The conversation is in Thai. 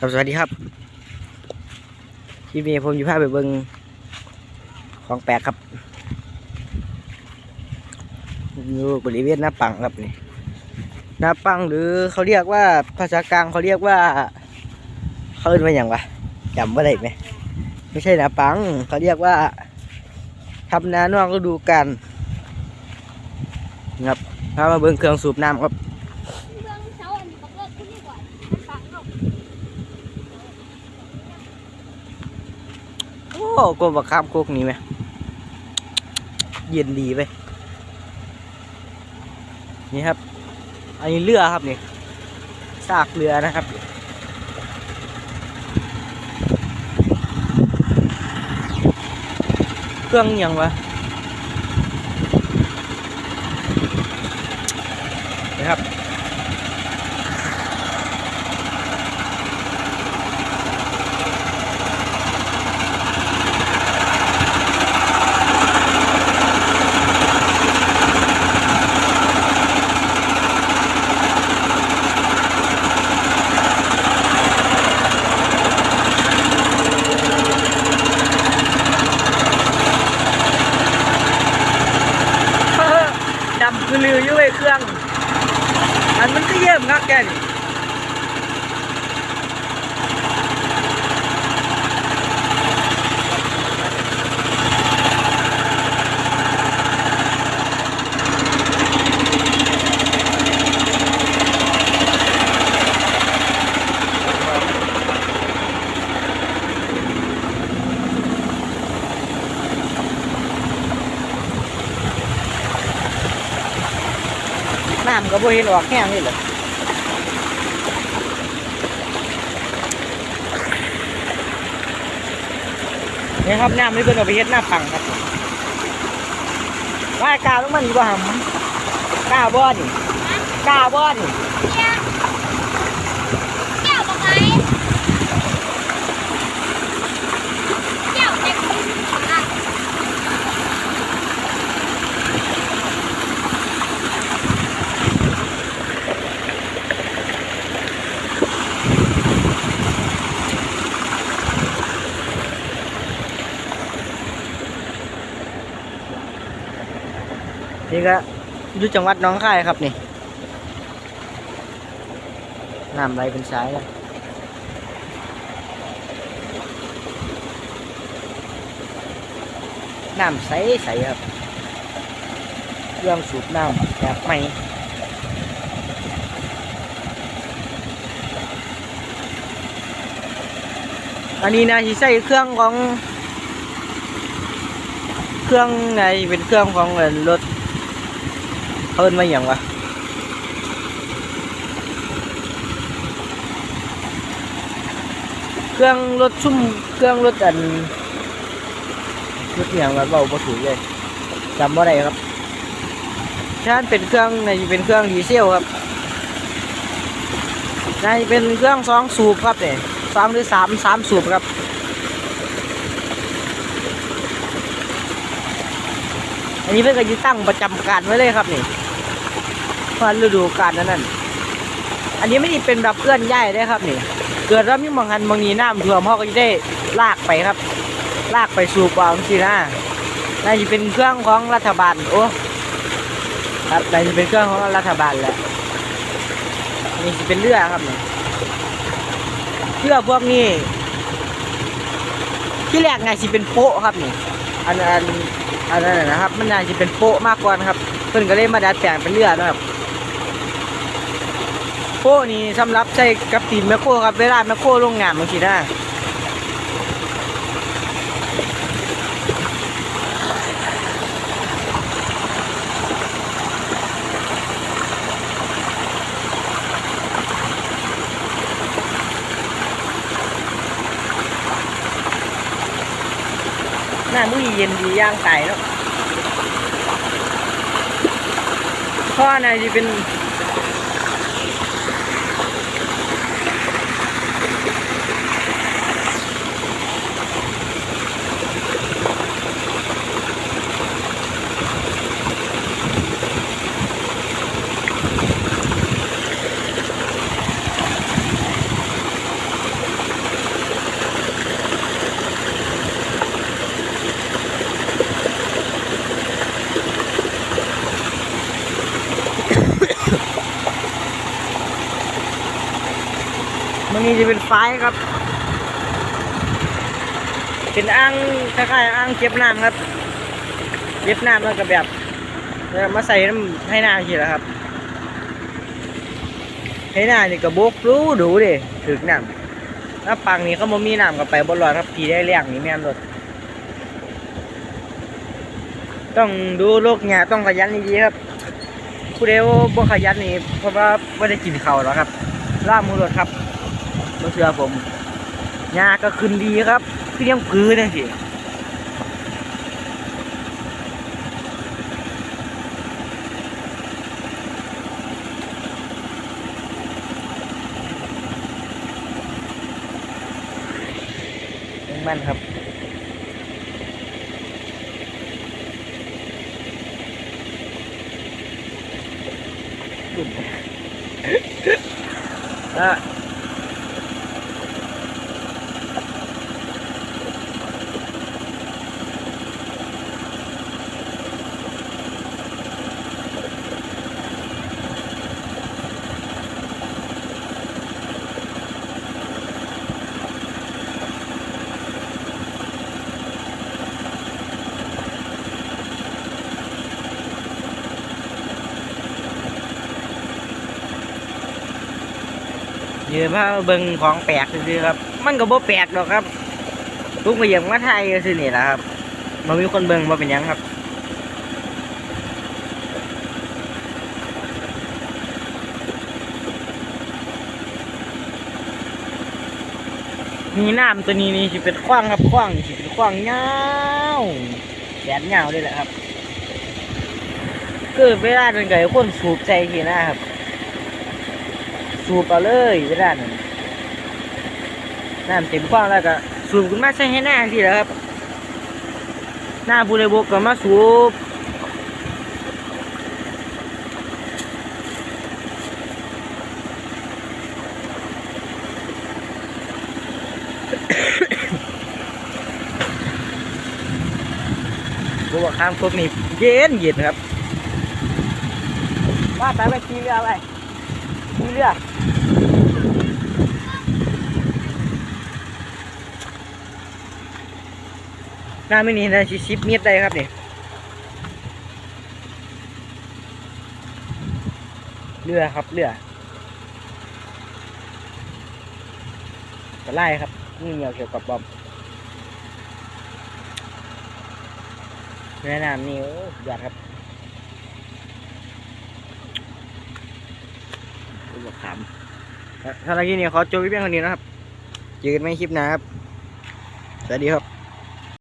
ครับสวัสดีครับคลิปนี้ผมอยู่ภาพไปเบิงของแปลกครับอยู่บริเวณหน้าปังครับนี่หน้าปังหรือเขาเรียกว่าภาษากลางเขาเรียกว่า เขาเรียกว่าอย่างวะจำว่าได้ไหมไม่ใช่หน้าปังเขาเรียกว่าทำนานอกฤดูกาลครับพามาเบิงเครื่องสูบน้ำครับ เมืองเช้าอันนี้ก็เลิกขึ้นดีกว่ามันฟังเนาะ โอ้กบักข้ามโคกนี้ไหมเย็นดีไปนี่ครับ อันนี้เรือครับนี่ซากเรือนะครับเครื่องยังวะนะครับ ดำคือลืออยู่ไอ้เครื่อง อันมันก็เยี่ยมงักแกนี่น้ำก็บ่เห็นออกแห้งนี่แหละนี่ครับน้ำนี่เพิ่นเอาไปเฮ็ดหน้าปังครับว่ากาวต้องมันอยู่บ่หำกล้าบ่นี่กล้าบ่นี่ แก้วบอกไงแก้วเด็กอะ นี่ก็อยู่จังหวัดน้องคายครับนี่น้ำไหลเป็นสายเลยน้ำใสใสครับเครื่องสูบน้ำแบบใหม่อันนี้นะที่ใส่เครื่องของ เครื่องไงเป็นเครื่องของรถ เพิ่นมาอย่างวะเครื่องรถชุ่มเครื่องรถอันรถอหย่างวะเบาบ่ถูเลยจำว่าไรครับถ้านเป็นเครื่องในเป็นเครื่องดีเซลครับในเป็นเครื่องสองสูบครับเนี่ยสองหรือสามสามสูบครับอันนี้เพื่อนก็ยึดตั้งประจำการไว้เลยครับนี่ พราะฤดูกาลนั้นนั่นอันนี้ไม่ได้เป็นแบบเคลื่อนย้ายได้ครับนี่ เกิดว่ามีบางหันบางนีน้ำท่วมพ่อก็จะได้ลากไปครับ ลากไปสู่ป่าสินะน่าจะเป็นเครื่องของรัฐบาลโอ้ครับน่าจะเป็นเครื่องของรัฐบาลแหละนี่จะเป็นเรือครับนี่เรือพวกนี้ ที่แรกไงสิเป็นโป๊ะครับนี่อันอันอันนั้นนะนะครับ มันน่าจะเป็นโป๊ะมากกว่านะครับเพิ่นก็เลยมาดัดแปลงเป็นเรือนะครับ โป๊ะนี่สำหรับใช้กับตีนแมคโครครับเวลาแมคโครลงงานบางทีนะหน้ามุ้ยเย็นดีย่างไก่เนาะเพราะว่าน่าจะเป็น มันนี้จะเป็นไฟครับ เป็นอ่างคล้ายๆอ่างเก็บน้ำครับเก็บน้ำแล้วก็แบบแล้วมาใส่น้ำให้น้ำทีละครับ ให้น้ำนี่ก็บกรู้ดูดิถึกน้ำถ้าปังนี้เขาบ่มีน้ำกับไปบนรอดครับทีได้เลี้ยงนี่แม่นรถต้องดูโลกเนี่ยต้องขยันดีๆครับผู้ใดว่าบ่ขยันนี่เพราะว่าไม่ได้กินเขาวแล้วครับล่ามือรถครับ บ่เชื่อผมหญ้าก็ขึ้นดีครับคือยังพื้นจังซี่ยังมันครับอะ ยืนพาเบิ่งของแปลกซื่อๆครับ มันก็บ่แปลกดอกครับลุกมาเยี่ยบมาไทยซื่อนี่แหละครับมันมีคนเบิ่งว่าเป็นยังครับมีน้ำตัวนี้นี่สิเป็นขว้างครับขว้างสิเป็นขว้างยาวแขนยาด้วยแหละครับคือเวลาเป็นไก่คนสูบใจทีนะครับ สูบเอาเลยเวลานั้นน้ำเต็มขว้างแล้วก็สูบขึ้นมาใส่ให้หน้าทีแหละครับหน้าบุเรบกก็มาสูบบวกข้ามพวกนี้เย็นเย็นครับว่าไปไปขี่เรือไป ขี่เรือน้าไม่นี่นะชิบเมตรได้ครับเนี่ยเรือครับเรือจะไล่ครับนี่เกี่ยวเกี่ยวกับบอมแนะนำนี่โอ้สุดยอดครับ บอกขำถ้าเราที่นี่ขอจบวิดีโอเพียงคนนี้นะครับ ยืนไม่คลิปนะครับ สวัสดีครับ